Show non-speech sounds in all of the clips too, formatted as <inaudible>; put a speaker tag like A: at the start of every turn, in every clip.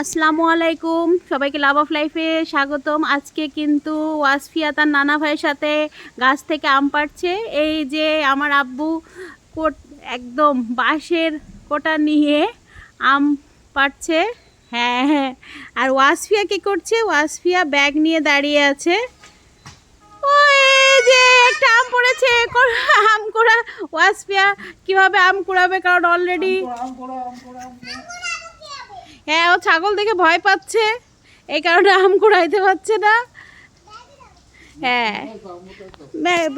A: আসসালামু আলাইকুম। সবাইকে লাভ অফ লাইফে স্বাগতম। আজকে কিন্তু ওয়াসফিয়া তার নানা ভাইয়ের সাথে গাছ থেকে আম পাড়ছে। এই যে আমার আব্বু কোট, একদম বাঁশের কোটা নিয়ে আম পাড়ছে। হ্যাঁ হ্যাঁ। আর ওয়াসফিয়া কি করছে? ওয়াসফিয়া ব্যাগ নিয়ে দাঁড়িয়ে আছে। যে একটা আম পড়েছে। আম কুড়া ওয়াসফিয়া কীভাবে আম কুড়াবে? কারণ অলরেডি হ্যাঁ ও ছাগল দেখে ভয় পাচ্ছে। এই কারণে আম কুড়াইতে পারছে না। হ্যাঁ।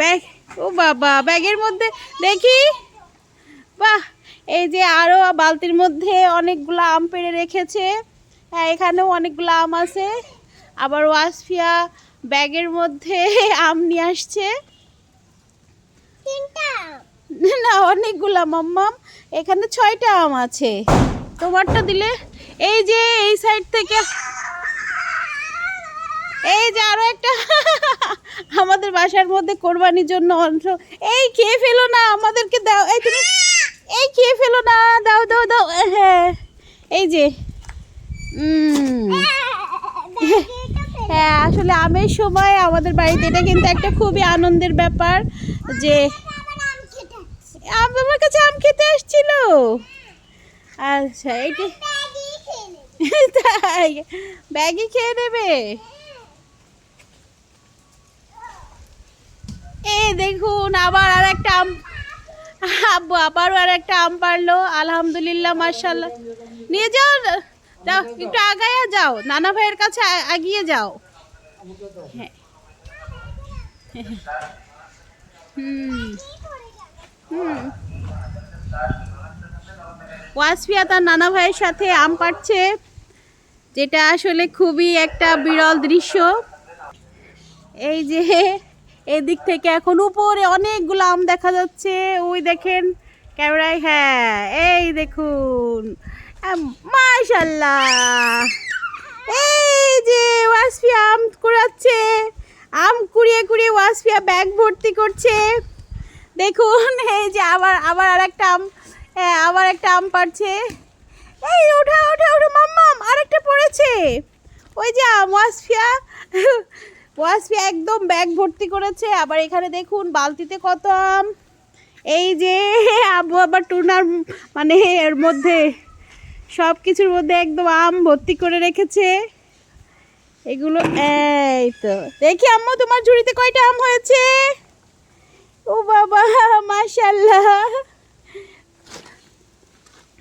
A: ব্যাগ ও বাবা ব্যাগের মধ্যে দেখি। বাহ এই যে আরও বালতির মধ্যে অনেকগুলো আম পেড়ে রেখেছে। হ্যাঁ এখানেও অনেকগুলো আম আছে। আবার ওয়াসফিয়া ব্যাগের মধ্যে আম নিয়ে আসছে। না অনেকগুলা মাম্মাম। এখানে ছয়টা আম আছে। তোমারটা দিলে? এই যে, এই সাইড থেকে। এই যে আরও একটা। <laughs> আমাদের বাসার মধ্যে কোরবানির জন্য অংশ। এই খেয়ে ফেলো না, আমাদেরকে দাও। এই তুমি এই খেয়ে ফেলো না, দাও দাও দাও। হ্যাঁ। এই যে। হ্যাঁ আসলে আমের সময় আমাদের বাড়িতে এটা কিন্তু একটা খুবই আনন্দের ব্যাপার যে আম আমার কাছে আম খেতে আসছিল আচ্ছা এইটা <laughs> তাই? ব্যাগই খেয়ে নেবে? এই দেখুন আবার আর একটা আম আব্বু আবারও আর একটা আম পারল। আলহামদুলিল্লাহ মার্শাল্লাহ নিয়ে যাও যাও একটু আগায়া যাও। নানা ভাইয়ের কাছে আগিয়ে যাও। হ্যাঁ। হুম। হুম। ওয়াসফিয়া তার নানা ভাইয়ের সাথে আম পাড়ছে, যেটা আসলে খুবই একটা বিরল দৃশ্য। এই যে এদিক থেকে এখন উপরে অনেকগুলো আম দেখা যাচ্ছে। ওই দেখেন ক্যামেরায় হ্যাঁ এই দেখুন। মাশাল্লাহ এই যে ওয়াসফিয়া আম কুড়াচ্ছে, আম কুড়িয়ে কুড়িয়ে ওয়াসফিয়া ব্যাগ ভর্তি করছে। দেখুন, এই যে আবার আবার আর একটা আম হ্যাঁ আবার একটা আম পাড়ছে। এই, ওঠা ওঠা ওঠা মাম্মাম আরেকটা পড়েছে। ওই যে, ওয়াসফিয়া। ওয়াসফিয়া একদম ব্যাগ ভর্তি করেছে। আবার এখানে দেখুন, বালতিতে কত আম। এই যে আবু আবার টুনার মানে এর মধ্যে সব কিছুর মধ্যে একদম আম ভর্তি করে রেখেছে। এগুলো, এই তো। দেখি, আম্মু, তোমার ঝুড়িতে কয়টা আম হয়েছে? ও বাবা মাশাল্লাহ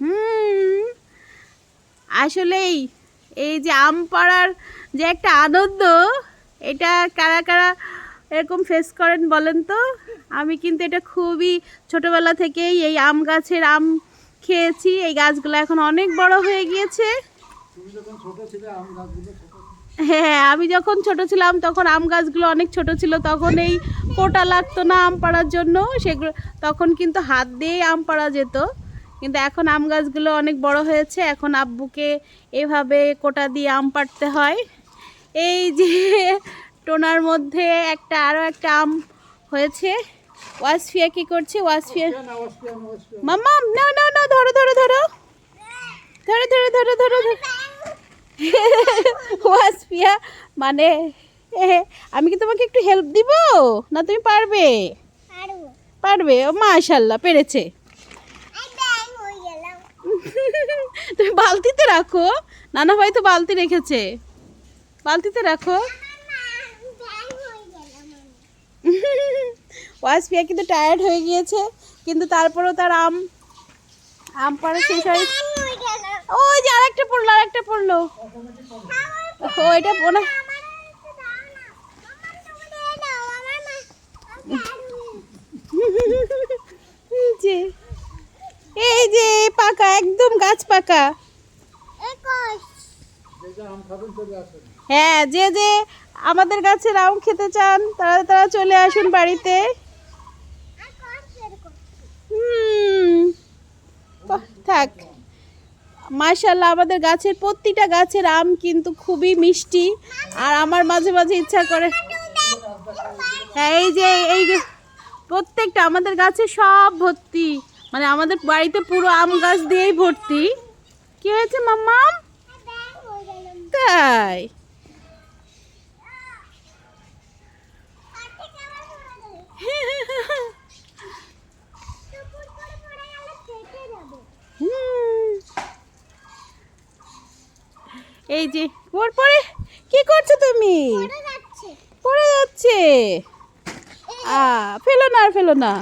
A: হুম। আসলেই এই যে আম পাড়ার যে একটা আনন্দ এটা কারা কারা এরকম ফেস করেন বলেন তো? আমি কিন্তু এটা খুবই ছোটবেলা থেকেই এই আম গাছের আম খেয়েছি। এই গাছগুলো এখন অনেক বড় হয়ে গিয়েছে। হ্যাঁ আমি যখন ছোট ছিলাম তখন আম গাছগুলো অনেক ছোট ছিল। তখন এই কোটা লাগতো না আম পাড়ার জন্য। সেগুলো তখন কিন্তু হাত দিয়েই আম পাড়া যেত। কিন্তু এখন আম গাছগুলো অনেক বড় হয়েছে এখন আব্বুকে এভাবে কোটা দিয়ে আম পাড়তে হয়। এই যে টোনার মধ্যে একটা আরও একটা আম হয়েছে। ওয়াসফিয়া কি করছে? ওয়াসফিয়া মামা না না না ধরো ধরো ধরো। ধরো ধরো ধরো ধরো ওয়াসফিয়া মানে আমি কি তোমাকে একটু হেল্প দিব? না তুমি পারবে। পারবে? ও মাশাল্লাহ পেরেছে। তুমি বালতিতে রাখো। নানা ভাই তো বালতি রেখেছে। বালতিতে রাখো। ওয়াসফিয়া কিন্তু টায়ার্ড হয়ে গিয়েছে, কিন্তু তারপরেও তার আম আম পাড়া শেষ হয় ওই যে আরেকটা পড়ল আরেকটা পড়ল। ও, এটা ওনা যে এই যে পাকা, একদম গাছ পাকা। হ্যাঁ যে যে আমাদের গাছের আম খেতে চান, তারা তারা চলে আসুন বাড়িতে। থাক। মাশাল্লাহ আমাদের গাছের প্রতিটা গাছের আম কিন্তু খুবই মিষ্টি। আর আমার মাঝে মাঝে ইচ্ছা করে হ্যাঁ এই যে, এই প্রত্যেকটা আমাদের গাছে সব ভর্তি। মানে আমাদের বাড়িতে পুরো আম গাছ দিয়েই ভর্তি। কি হয়েছে মাম্মা? তাই। এই যে ওর পরে কি করছ তুমি? পড়ে যাচ্ছে। আ ফেলো না আর ফেলো না।